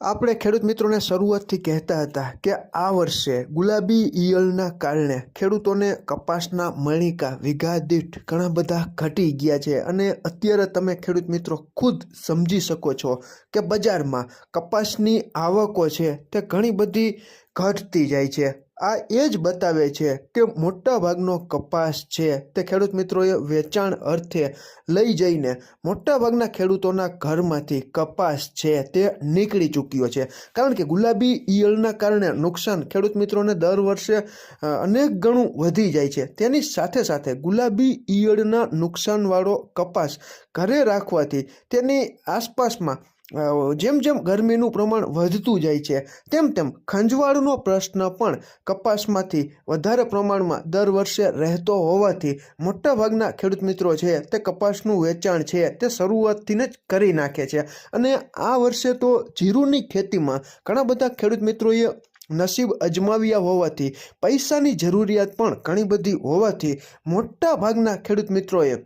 આપણે ખેડૂત મિત્રોને શરૂઆતથી કહેતા હતા કે આ વર્ષે ગુલાબી ઈયળના કારણે ખેડૂતોને કપાસના મણિકા, વીઘા દીઠ ઘણા બધા ઘટી ગયા છે. અને અત્યારે તમે ખેડૂત મિત્રો ખુદ સમજી શકો છો કે બજારમાં કપાસની આવકો છે તે ઘણી બધી ઘટતી જાય છે. આ એ જ બતાવે છે કે મોટાભાગનો કપાસ છે તે ખેડૂત મિત્રોએ વેચાણ અર્થે લઈ જઈને મોટાભાગના ખેડૂતોના ઘરમાંથી કપાસ છે તે નીકળી ચૂક્યો છે. કારણ કે ગુલાબી ઈયળના કારણે નુકસાન ખેડૂત મિત્રોને દર વર્ષે અનેક ગણું વધી જાય છે. તેની સાથે સાથે ગુલાબી ઈયળના નુકસાનવાળો કપાસ ઘરે રાખવાથી તેની આસપાસમાં જેમ જેમ ગરમીનું પ્રમાણ વધતું જાય છે, તેમ તેમ ખંજવાળનો પ્રશ્ન પણ કપાસમાંથી વધારે પ્રમાણમાં દર વર્ષે રહેતો હોવાથી મોટાભાગના ખેડૂત મિત્રો છે, તે કપાસનું વેચાણ છે, તે શરૂઆતથી જ કરી નાખે છે. અને આ વર્ષે તો જીરુની ખેતીમાં ઘણા બધા ખેડૂત મિત્રોએ નસીબ અજમાવ્યા હોવાથી, પૈસાની જરૂરિયાત પણ ઘણી બધી હોવાથી મોટા ભાગના ખેડૂત મિત્રોએ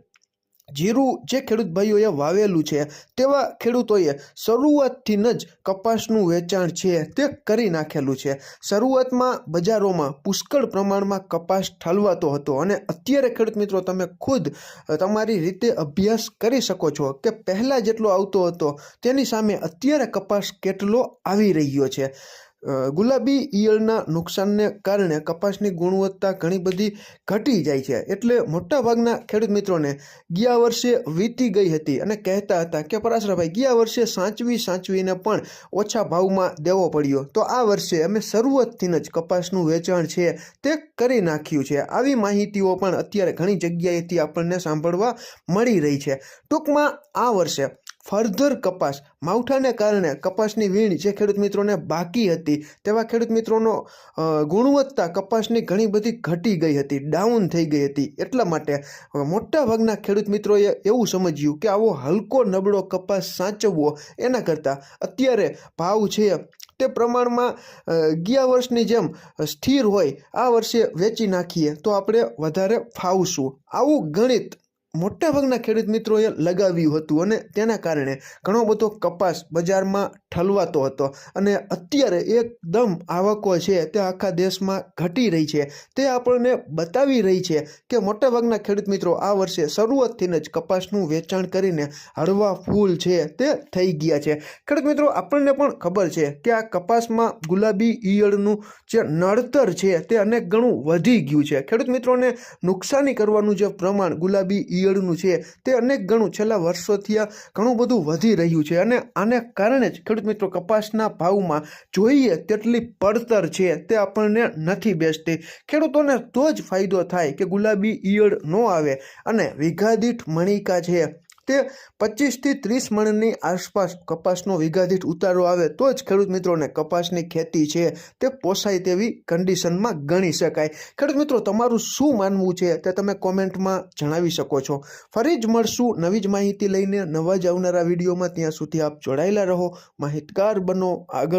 જીરું જે ખેડૂત ભાઈઓએ વાવેલું છે, તેવા ખેડૂતોએ શરૂઆતથી જ કપાસનું વેચાણ છે તે કરી નાખેલું છે. શરૂઆતમાં બજારોમાં પુષ્કળ પ્રમાણમાં કપાસ ઠાલવાતો હતો અને અત્યારે ખેડૂત મિત્રો તમે ખુદ તમારી રીતે અભ્યાસ કરી શકો છો કે પહેલાં જેટલો આવતો હતો તેની સામે અત્યારે કપાસ કેટલો આવી રહ્યો છે. ગુલાબી ઈયળના નુકસાનને કારણે કપાસની ગુણવત્તા ઘણી બધી ઘટી જાય છે. એટલે મોટાભાગના ખેડૂત મિત્રોને ગયા વર્ષે વીતી ગઈ હતી અને કહેતા હતા કે, પરાશરાભાઈ, ગયા વર્ષે સાચવી સાચવીને પણ ઓછા ભાવમાં દેવો પડ્યો. તો આ વર્ષે અમે શરૂઆતથી જ કપાસનું વેચાણ છે તે કરી નાખ્યું છે. આવી માહિતીઓ પણ અત્યારે ઘણી જગ્યાએથી આપણને સાંભળવા મળી રહી છે. ટૂંકમાં આ વર્ષે ફર્ધર કપાસ. માવઠાને કારણે કપાસની વીણ જે ખેડૂત મિત્રોને બાકી હતી તેવા ખેડૂત મિત્રોનો ગુણવત્તા કપાસની ઘણી બધી ઘટી ગઈ હતી ડાઉન થઈ ગઈ હતી. એટલા માટે અ, મોટા ભાગના ખેડૂત મિત્રોએ એવું સમજ્યું કે આવો હલકો નબળો કપાસ સાચવવો એના કરતાં અત્યારે ભાવ છે તે પ્રમાણમાં ગયા વર્ષની જેમ સ્થિર હોય આ વર્ષે વેચી નાખીએ તો આપણે વધારે ફાવશું. આવું ગણિત મોટાભાગના ખેડૂત મિત્રોએ લગાવ્યું હતું અને તેના કારણે ઘણો બધો કપાસ બજારમાં ઠલવાતો હતો અને અત્યારે એકદમ આવકો છે તે આખા દેશમાં ઘટી રહી છે. તે આપણને બતાવી રહી છે કે મોટાભાગના ખેડૂત મિત્રો આ વર્ષે શરૂઆતથી જ કપાસનું વેચાણ કરીને હળવા ફૂલ છે તે થઈ ગયા છે. ખેડૂત મિત્રો, આપણને પણ ખબર છે કે આ કપાસમાં ગુલાબી ઈયળનું જે નડતર છે તે અનેક ગણું વધી ગયું છે. ખેડૂત મિત્રોને નુકસાની કરવાનું જે પ્રમાણ ગુલાબી ઈયળનું છે, તે અનેક ગણું છેલ્લા વર્ષોથી આ ઘણું બધું વધી રહ્યું છે અને આને કારણે જ ખેડૂત મિત્રો કપાસના ભાવમાં જોઈએ તેટલી પડતર છે, તે આપણને નથી બેસતી. ખેડૂતોને તો જ ફાયદો થાય કે ગુલાબી ઈયળ ન આવે અને વિઘાદીઠ મણિકા છે. તે પચીસથી ત્રીસ મણની આસપાસ કપાસનો વિઘાદીઠ ઉતારો આવે તો જ ખેડૂત મિત્રોને કપાસની ખેતી છે તે પોસાય તેવી કન્ડિશનમાં ગણી શકાય. ખેડૂત મિત્રો, તમારું શું માનવું છે તે તમે કોમેન્ટમાં જણાવી શકો છો. ફરી જ મળશું નવી જ માહિતી લઈને નવા જ આવનારા વિડીયોમાં. ત્યાં સુધી આપ જોડાયેલા રહો. માહિતગાર બનો આગળ.